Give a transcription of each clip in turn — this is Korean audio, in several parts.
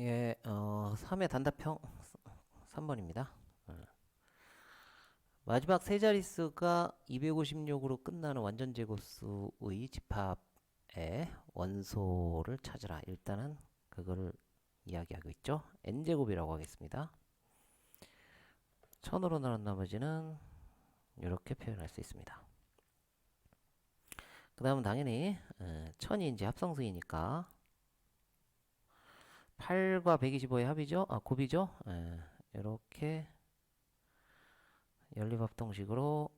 예, 어, 3의 단답형 3번입니다. 마지막 세 자릿수가 256으로 끝나는 완전 제곱수의 집합의 원소를 찾으라. 일단은 그거를 이야기하고 있죠. n제곱이라고 하겠습니다. 천으로 나눈 나머지는 이렇게 표현할 수 있습니다. 그 다음은 당연히 어, 천이 이제 합성수이니까 8과 125의 합이죠? 아, 곱이죠? 예, 이렇게 연립합동식으로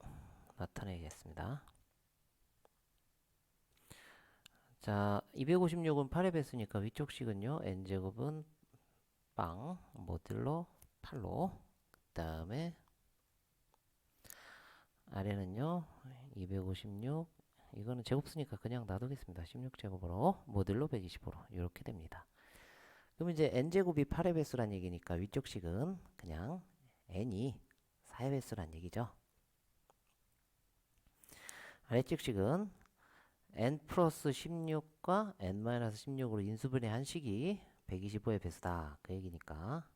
나타내겠습니다. 자, 256은 8의 배수니까 위쪽 식은요, n제곱은 빵, 모듈로 8로, 그 다음에 아래는요, 256, 이거는 제곱수니까 그냥 놔두겠습니다. 16제곱으로, 모듈로 125로, 이렇게 됩니다. 그럼 이제 n제곱이 8의 배수란 얘기니까 위쪽 식은 그냥 n이 4의 배수란 얘기죠. 아래쪽 식은 n 플러스 16과 n 마이너스 16으로 인수분해 한 식이 125의 배수다. 그 얘기니까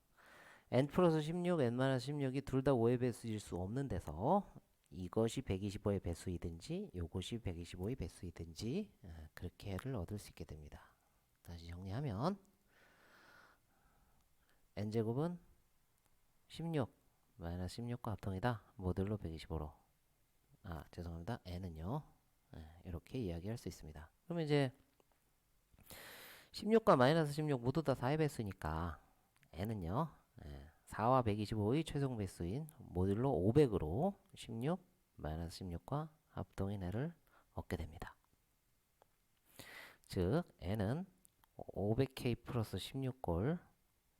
n 플러스 16, n 마이너스 16이 둘 다 5의 배수일 수 없는 데서 이것이 125의 배수이든지 요것이 125의 배수이든지 어, 그렇게를 얻을 수 있게 됩니다. 다시 정리하면 n제곱은 16 마이너스 16과 합동이다. 모듈로 125로 아 죄송합니다. n은요 예, 이렇게 이야기할 수 있습니다. 그러면 이제 16과 마이너스 16 모두 다 4의 배수니까 n은요 예, 4와 125의 최종 배수인 모듈로 500으로 16 마이너스 16과 합동인 애를 얻게 됩니다. 즉 n은 500k 플러스 16골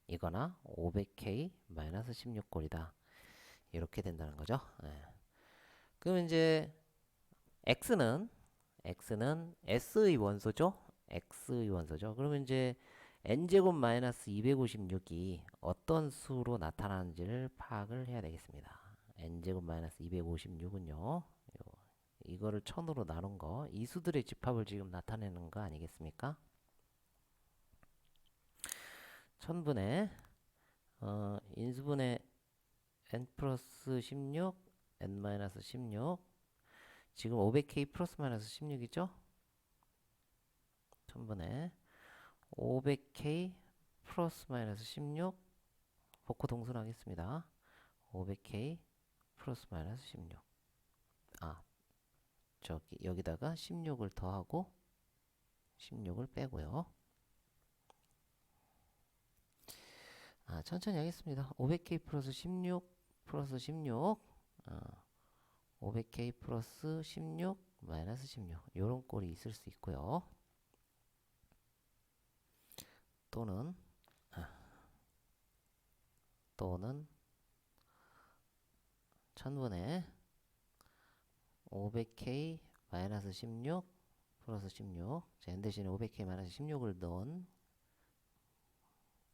이거나 500k 마이너스 16골이다. 이렇게 된다는 거죠. 예. 그럼 이제 x는 x는 s의 원소죠. x의 원소죠. 그러면 이제 n제곱 마이너스 256이 어떤 수로 나타나는지를 파악을 해야 되겠습니다. n제곱 마이너스 256은요. 이거를 천으로 나눈 거, 이 수들의 집합을 지금 나타내는 거 아니겠습니까? 천분의 어, 인수분의 n 플러스 16, n 마이너스 16 지금 500k 플러스 마이너스 16이죠? 천분의 500k 플러스 마이너스 16 복호 동순하겠습니다. 500k 플러스 마이너스 16 아, 저기 여기다가 16을 더하고 16을 빼고요. 아, 천천히 하겠습니다. 500k 플러스 16 플러스 16 어, 500k 플러스 16 마이너스 16 요런 꼴이 있을 수 있고요. 또는 아, 또는 천분의 500k 마이너스 16 플러스 16 자, 대신에 500k 마이너스 16을 넣은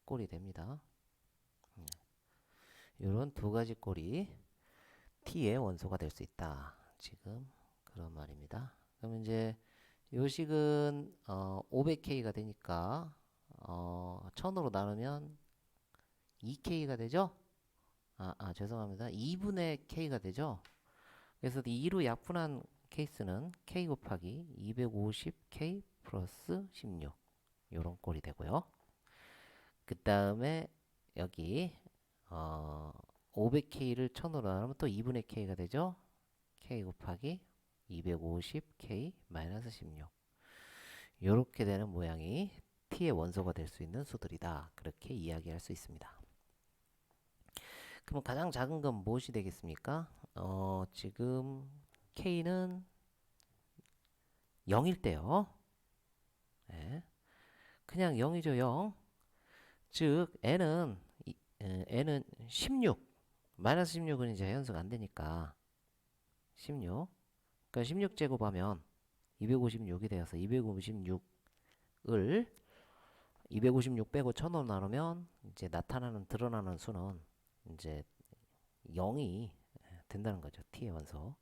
꼴이 됩니다. 이런 두 가지 꼴이 t의 원소가 될 수 있다. 지금 그런 말입니다. 그럼 이제 요 식은 어, 500k가 되니까 어, 1000으로 나누면 2k가 되죠? 아, 아 죄송합니다. 2분의 k가 되죠? 그래서 2로 약분한 케이스는 k 곱하기 250k 플러스 16 요런 꼴이 되고요. 그 다음에 여기 어, 500K를 1000으로 나누면 또 2분의 K가 되죠? K 곱하기 250K 마이너스 16 이렇게 되는 모양이 T의 원소가 될 수 있는 수들이다. 그렇게 이야기할 수 있습니다. 그럼 가장 작은 건 무엇이 되겠습니까? 어, 지금 K는 0일 때요. 네. 그냥 0이죠, 0. 즉, N은 n은 16 마이너스 16은 이제 연수가 안 되니까 16 그러니까 16 제곱 하면 256이 되어서 256을 256 빼고 1000으로 나누면 이제 나타나는 드러나는 수는 이제 0이 된다는 거죠. t의 원소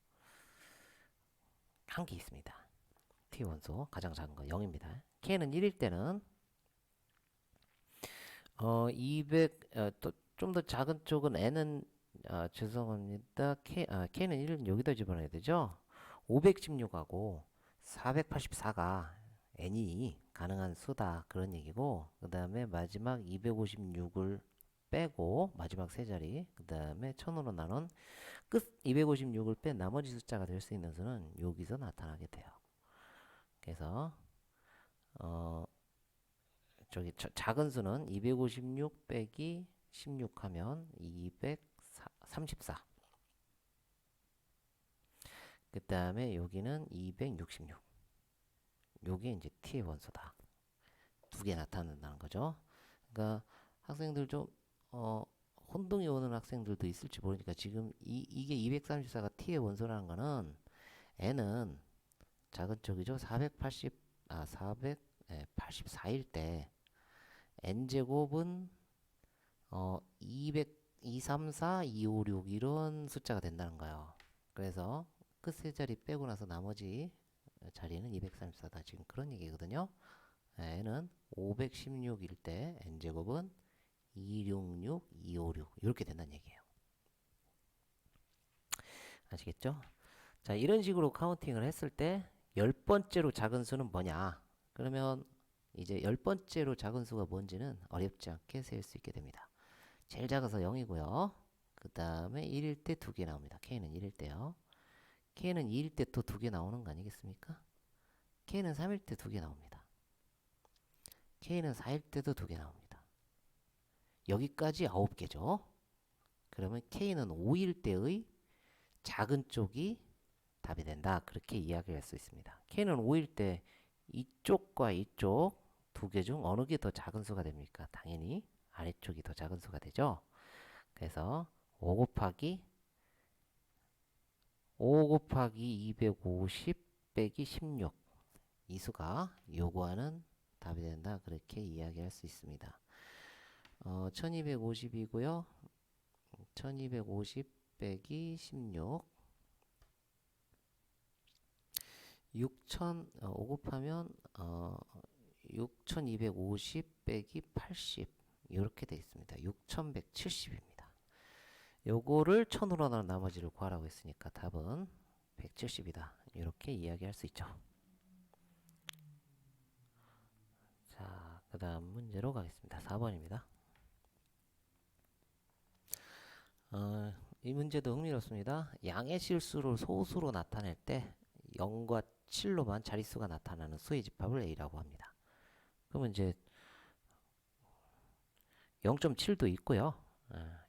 한 개 있습니다. t의 원소 가장 작은 거 0입니다. k는 1일 때는 어, 200, 어, 또좀더 작은 쪽은 n은 아, 죄송합니다. k 아, k는 1은 여기다 집어넣어야 되죠. 516하고 484가 n이 가능한 수다 그런 얘기고 그 다음에 마지막 256을 빼고 마지막 세 자리 그 다음에 1000으로 나눈 끝 256을 뺀 나머지 숫자가 될 수 있는 수는 여기서 나타나게 돼요. 그래서 어 저기 저- 작은 수는 256 빼기 16 하면 234. 그 다음에 여기는 266. 요게 이제 t의 원소다. 두 개 나타난다는 거죠. 그러니까 학생들 좀 어, 혼동이 오는 학생들도 있을지 모르니까 지금 이, 이게 234가 t의 원소라는 거는 n은 작은 쪽이죠. 480, 아, 484일 때 n제곱은 어, 200, 234, 256 이런 숫자가 된다는 거예요. 그래서 끝세 자리 빼고 나서 나머지 자리는 234다. 지금 그런 얘기거든요. n은 516일 때 n제곱은 266, 256 이렇게 된다는 얘기예요. 아시겠죠? 자, 이런 식으로 카운팅을 했을 때 열 번째로 작은 수는 뭐냐? 그러면 이제 열 번째로 작은 수가 뭔지는 어렵지 않게 세울 수 있게 됩니다. 제일 작아서 0이고요. 그 다음에 1일 때 두 개 나옵니다. k는 1일 때요. k는 2일 때 또 두 개 나오는 거 아니겠습니까? k는 3일 때 두 개 나옵니다. k는 4일 때도 두 개 나옵니다. 여기까지 9개죠. 그러면 k는 5일 때의 작은 쪽이 답이 된다. 그렇게 이야기할 수 있습니다. k는 5일 때 이쪽과 이쪽 두 개 중 어느 게 더 작은 수가 됩니까? 당연히 아래쪽이 더 작은 수가 되죠. 그래서 5 곱하기 5 곱하기 250 빼기 16 이 수가 요구하는 답이 된다. 그렇게 이야기할 수 있습니다. 어, 1250이고요. 1250 빼기 16 6000 어, 5 곱하면 어, 6250 빼기 80 이렇게 돼 있습니다. 6170입니다. 요거를 1000으로 나눈 나머지를 구하라고 했으니까 답은 170이다. 이렇게 이야기할 수 있죠. 자, 그 다음 문제로 가겠습니다. 4번입니다. 어, 이 문제도 흥미롭습니다. 양의 실수를 소수로 나타낼 때 0과 7로만 자릿수가 나타나는 수의 집합을 A라고 합니다. 그러면 이제 0.7도 있고요.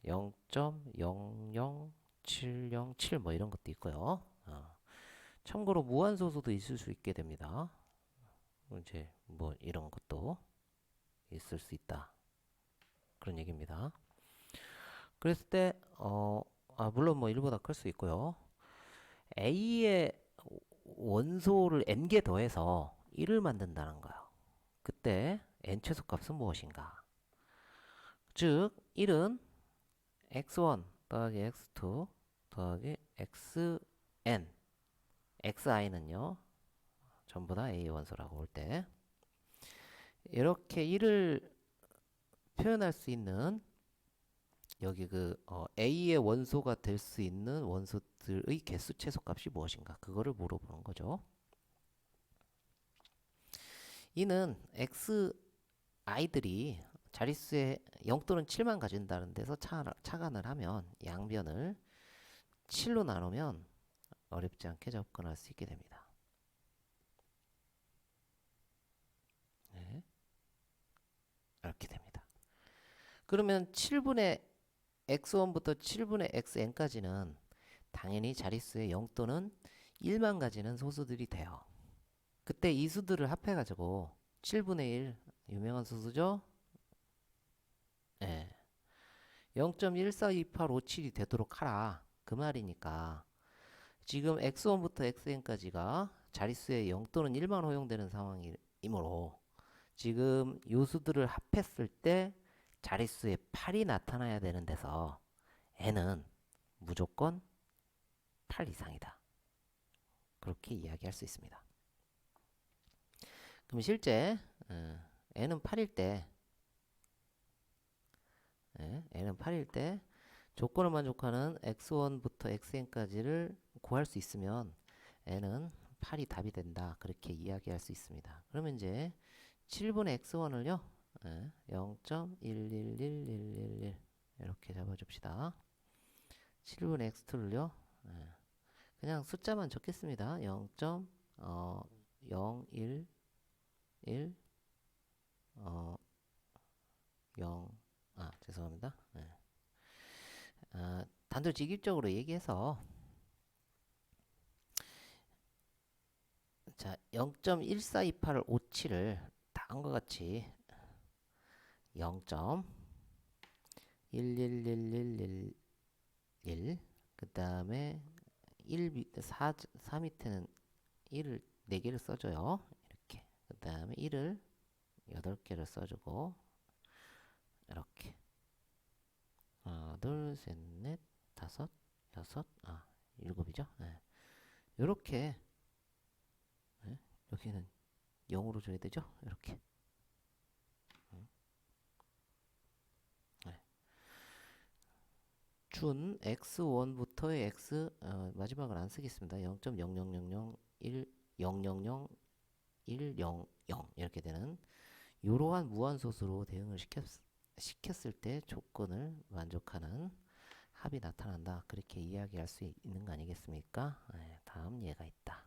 0.00707 뭐 이런 것도 있고요. 어. 참고로 무한소수도 있을 수 있게 됩니다. 이제 뭐 이런 것도 있을 수 있다. 그런 얘기입니다. 그랬을 때, 어, 아, 물론 뭐 1보다 클 수 있고요. A의 원소를 n개 더해서 1을 만든다는 거예요. 그때 n 최소값은 무엇인가? 즉 1은 x1 더하기 x2 더하기 xn xi는요 전부 다 a 원소라고 볼 때 이렇게 1을 표현할 수 있는 여기 그 어, a의 원소가 될 수 있는 원소들의 개수 최소값이 무엇인가 그거를 물어보는 거죠. 이는 x i들이 자릿수에 0 또는 7만 가진다는 데서 차, 차간을 하면 양변을 7로 나누면 어렵지 않게 접근할 수 있게 됩니다. 네. 이렇게 됩니다. 그러면 7분의 x1부터 7분의 xn까지는 당연히 자릿수에 0 또는 1만 가지는 소수들이 돼요. 그때 이 수들을 합해가지고 7분의 1 유명한 소수죠? 예. 0.142857이 되도록 하라. 그 말이니까 지금 x1부터 xn까지가 자릿수에 0 또는 1만 허용되는 상황이므로 지금 요수들을 합했을 때 자릿수에 8이 나타나야 되는 데서 n은 무조건 8 이상이다. 그렇게 이야기할 수 있습니다. 그럼 실제 어, n은 8일 때 n은 8일 때 조건을 만족하는 x1부터 xn까지를 구할 수 있으면 n은 8이 답이 된다. 그렇게 이야기할 수 있습니다. 그러면 이제 7분의 x1을요. 예, 0.111111 이렇게 잡아줍시다. 7분의 x2를요. 예, 그냥 숫자만 적겠습니다. 0. 어, 0, 1, 1, 어, 0, 아, 죄송합니다. 예. 아, 단도직입적으로 얘기해서 자, 0.1428을 57을 다음과 같이 0.111111그 다음에 1 밑에 4, 4 밑에는 1을 4개를 써줘요. 다음에 1을 8개를 써주고 이렇게 하나, 둘, 셋, 넷, 다섯, 여섯, 아, 일곱이죠. 네. 이렇게 네. 여기는 0으로 줘야 되죠. 이렇게 음. 네. 준 x1부터의 x 어, 마지막을 안 쓰겠습니다. 0.00001 000 100 이렇게 되는 이러한 무한소수로 대응을 시켰, 시켰을 때 조건을 만족하는 합이 나타난다. 그렇게 이야기할 수 있는 거 아니겠습니까? 네, 다음 예가 있다.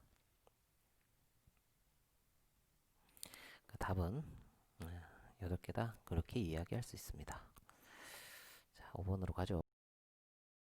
그 답은 네, 8개다. 그렇게 이야기할 수 있습니다. 자, 5번으로 가죠.